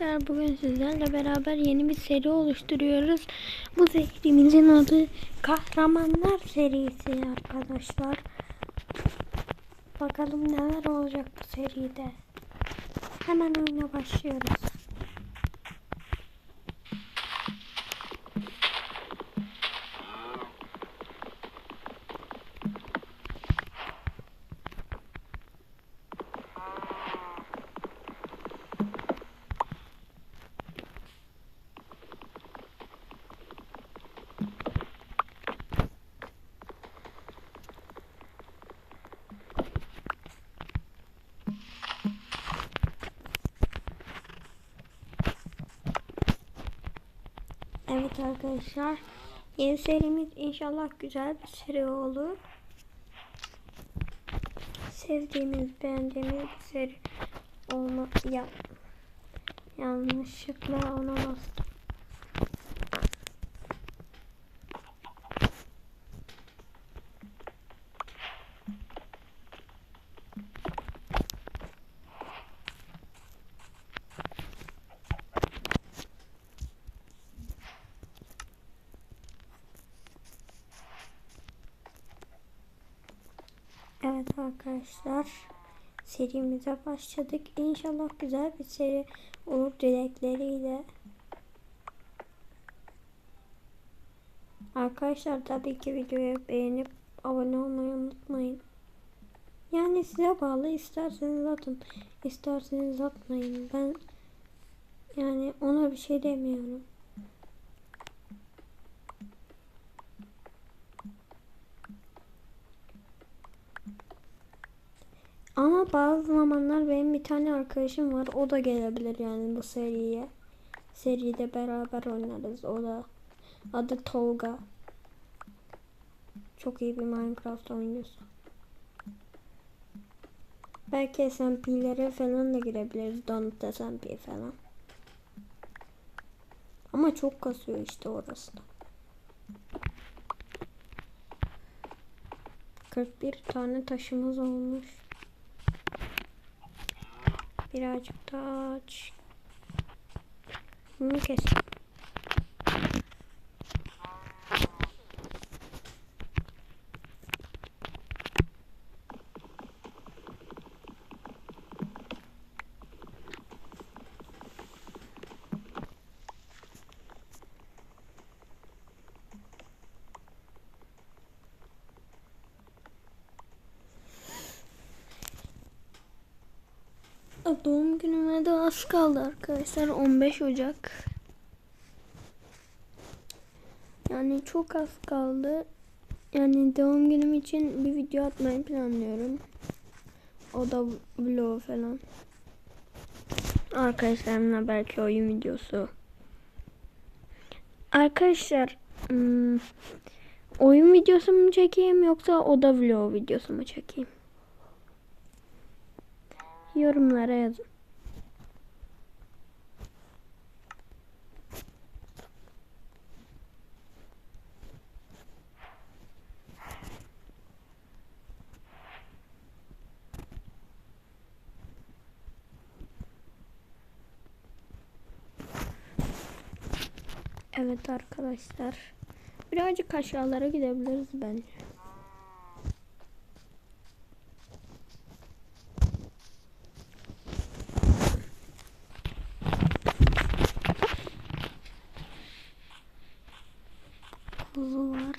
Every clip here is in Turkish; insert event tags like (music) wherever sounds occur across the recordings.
Arkadaşlar bugün sizlerle beraber yeni bir seri oluşturuyoruz. Bu serimizin adı Kahramanlar serisi arkadaşlar. Bakalım neler olacak bu seride. Hemen oyuna başlıyoruz. Evet arkadaşlar. Yeni serimiz inşallah güzel bir seri olur. Sevdiğimiz, beğendiğimiz bir seri olma ya yanlışlıkla ona bastım. Evet arkadaşlar serimize başladık. İnşallah güzel bir seri olur dilekleriyle. Arkadaşlar tabii ki videoyu beğenip abone olmayı unutmayın. Yani size bağlı isterseniz atın isterseniz atmayın. Ben yani ona bir şey demiyorum. Ama bazı zamanlar benim bir tane arkadaşım var. O da gelebilir yani bu seriye. Seride beraber oynarız. O da adı Tolga. Çok iyi bir Minecraft oyuncusu. Belki SMP'lere falan da girebiliriz. Donut SMP falan. Ama çok kasıyor işte orası da. 41 tane taşımız olmuş. Birazcık daha aç. Bunu kes. Doğum günüme de az kaldı arkadaşlar. 15 Ocak. Yani çok az kaldı. Yani doğum günüm için bir video atmayı planlıyorum. O da vlog falan. Arkadaşlarımla belki oyun videosu. Arkadaşlar hmm, oyun videosu mu çekeyim yoksa o da vlog videosu mu çekeyim? Yorumlara yazın. Evet arkadaşlar. Birazcık aşağılara gidebiliriz bence. Kuzu var.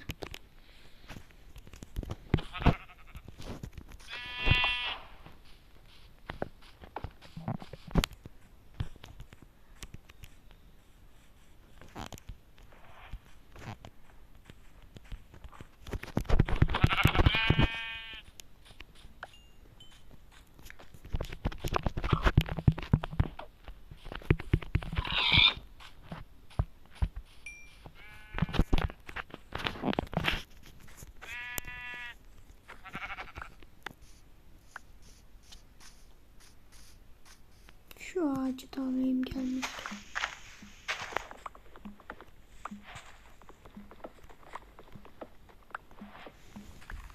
Şu ağacı da alayım gelmiş.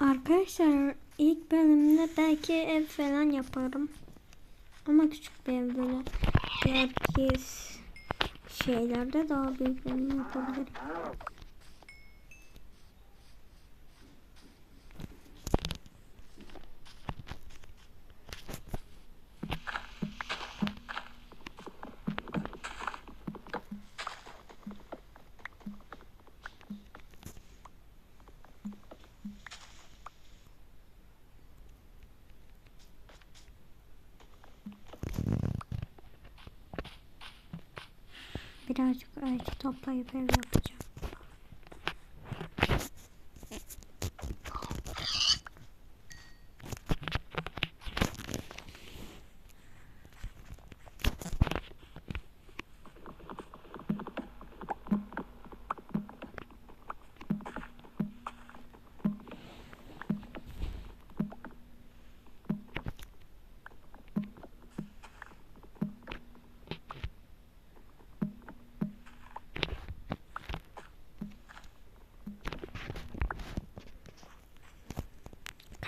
Arkadaşlar ilk bölümde belki ev falan yaparım. Ama küçük bir ev böyle. ileriki şeylerde daha büyüklerini yapabilirim. Birazcık ağaç toplayıp ev yapacağım.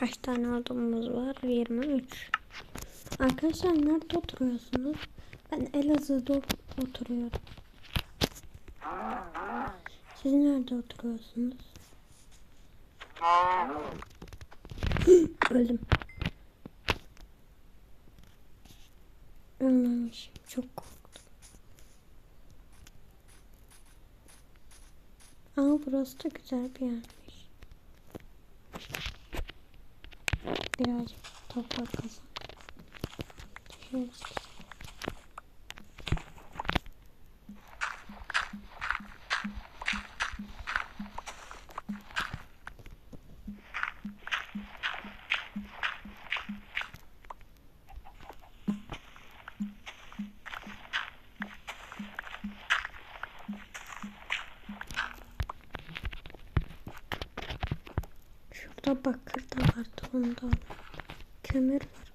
Kaç tane adımımız var? 23. Arkadaşlar nerede oturuyorsunuz? Ben Elazığ'da oturuyorum. Siz nerede oturuyorsunuz? (laughs) Öldüm. Ölmemişim. Çok korktum. Ama burası da güzel bir yermiş. Birazcık toprak kazan. Şöyle çıkacağım. Şurada bakır alalım. Kömür var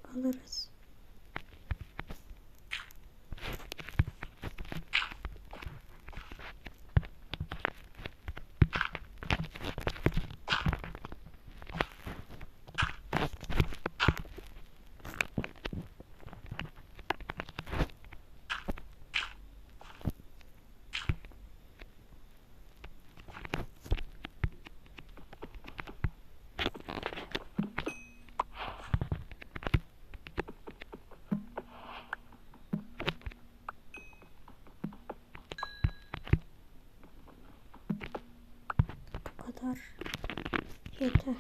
Bu kadar yeter.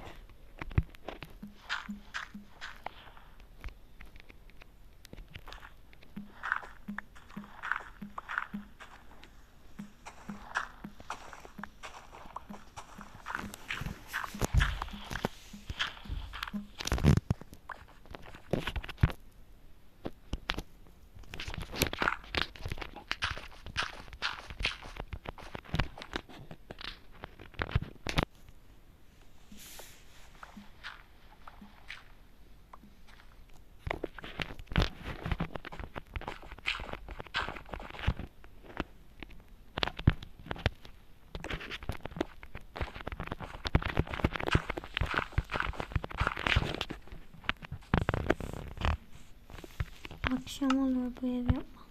Akşam oluyor bu ev yapmam.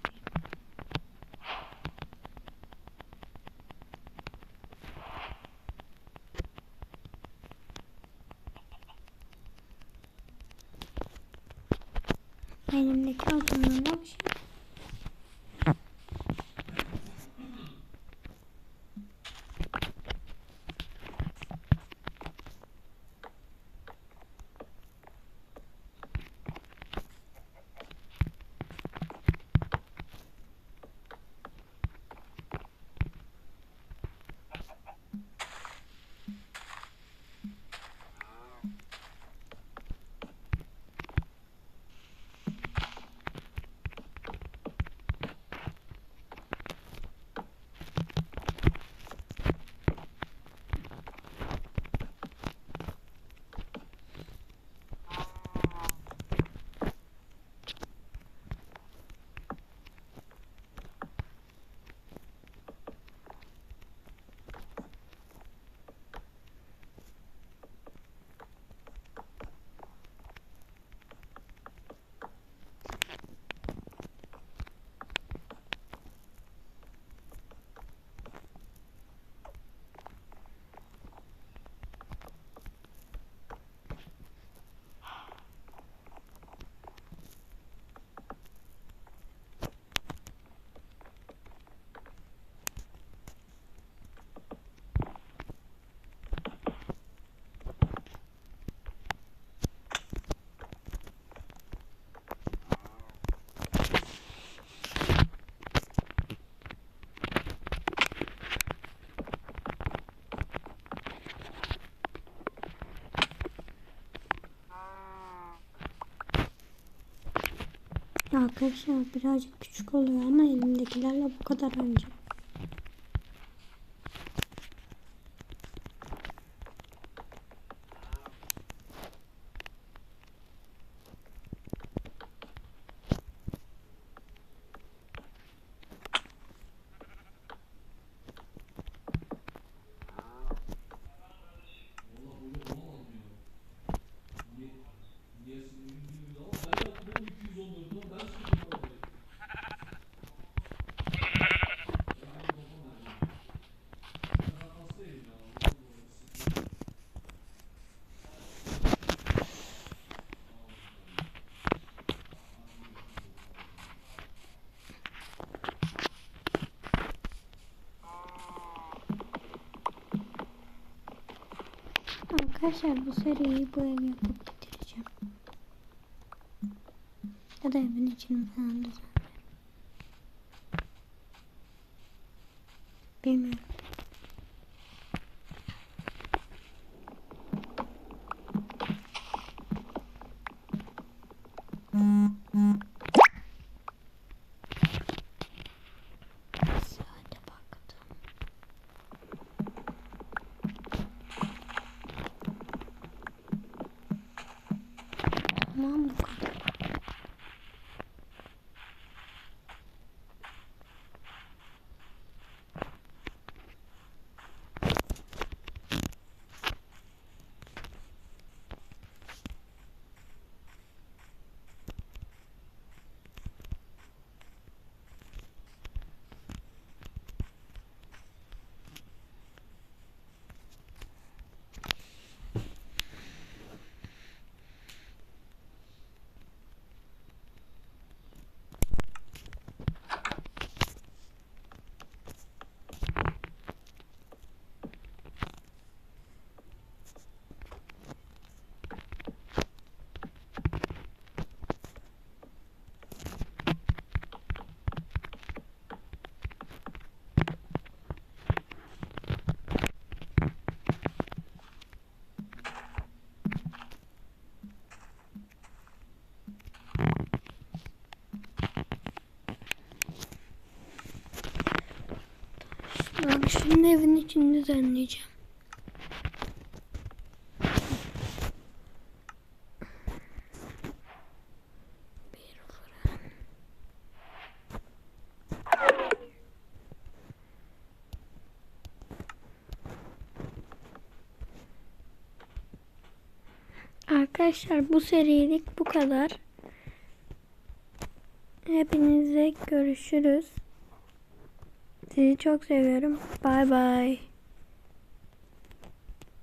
Arkadaşlar birazcık küçük oluyor ama elimdekilerle bu kadar önce. Arkadaşlar bu seriyi bu ev yapıp bitireceğim. Ya da evin içini falan düzenlerim. Bilmiyorum. мама. Şimdi evin içini düzenleyeceğim. Arkadaşlar bu serilik bu kadar. Hepinize görüşürüz. Sizi çok seviyorum. Bay bay.